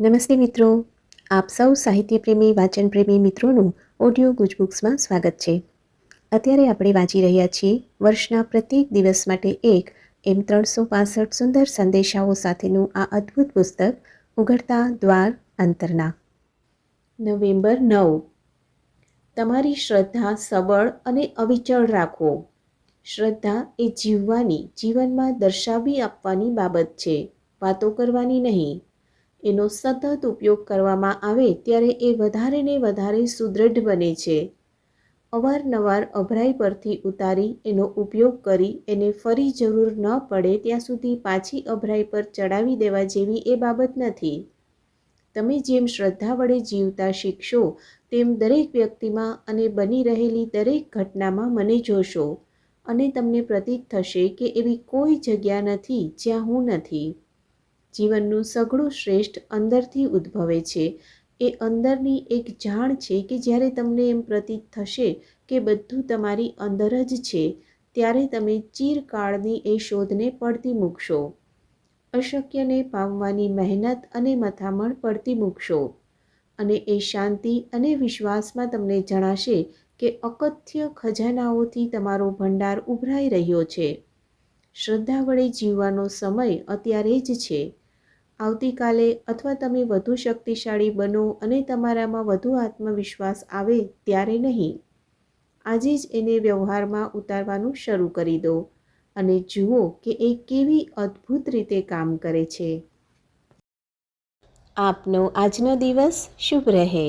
નમસ્તે મિત્રો. આપ સૌ સાહિત્યપ્રેમી, વાચનપ્રેમી મિત્રોનું ઓડિયો ગુજબુક્સમાં સ્વાગત છે. અત્યારે આપણે વાંચી રહ્યા છીએ વર્ષના પ્રત્યેક દિવસ માટે એક એમ ત્રણસો પાસઠ સુંદર સંદેશાઓ સાથેનું આ અદ્ભુત પુસ્તક, ઉઘડતા દ્વાર અંતરના. નવેમ્બર નવ. તમારી શ્રદ્ધા સબળ અને અવિચળ રાખો. શ્રદ્ધા એ જીવવાની, જીવનમાં દર્શાવી આપવાની બાબત છે. વાતો કરવાની નહીં. એનો સતત ઉપયોગ કરવામાં આવે ત્યારે એ વધારે ને વધારે સુદૃઢ બને છે. અવારનવાર અભરાઈ પરથી ઉતારી એનો ઉપયોગ કરી એને ફરી જરૂર ન પડે ત્યાં સુધી પાછી અભરાઈ પર ચડાવી દેવા જેવી એ બાબત નથી. તમે જેમ શ્રદ્ધા વડે જીવતા શીખશો, તેમ દરેક વ્યક્તિમાં અને બની રહેલી દરેક ઘટનામાં મને જોશો અને તમને પ્રતીત થશે કે એવી કોઈ જગ્યા નથી જ્યાં હું નથી. જીવનનું સઘળું શ્રેષ્ઠ અંદરથી ઉદ્ભવે છે. એ અંદરની એક જાણ છે કે જ્યારે તમને એમ પ્રતીત થશે કે બધું તમારી અંદર જ છે, ત્યારે તમે ચીરકાળની એ શોધને પડતી મૂકશો. અશક્યને પામવાની મહેનત અને મથામણ પડતી મૂકશો. અને એ શાંતિ અને વિશ્વાસમાં તમને જણાશે કે અકથ્ય ખજાનાઓથી તમારો ભંડાર ઉભરાઈ રહ્યો છે. શ્રદ્ધા વડે જીવવાનો સમય અત્યારે જ છે. આવતીકાલે અથવા તમે વધુ શક્તિશાળી બનો અને તમારામાં વધુ આત્મવિશ્વાસ આવે ત્યારે નહીં. આજે જ એને વ્યવહારમાં ઉતારવાનું શરૂ કરી દો અને જુઓ કે એ કેવી અદ્ભુત રીતે કામ કરે છે. આપનો આજનો દિવસ શુભ રહે.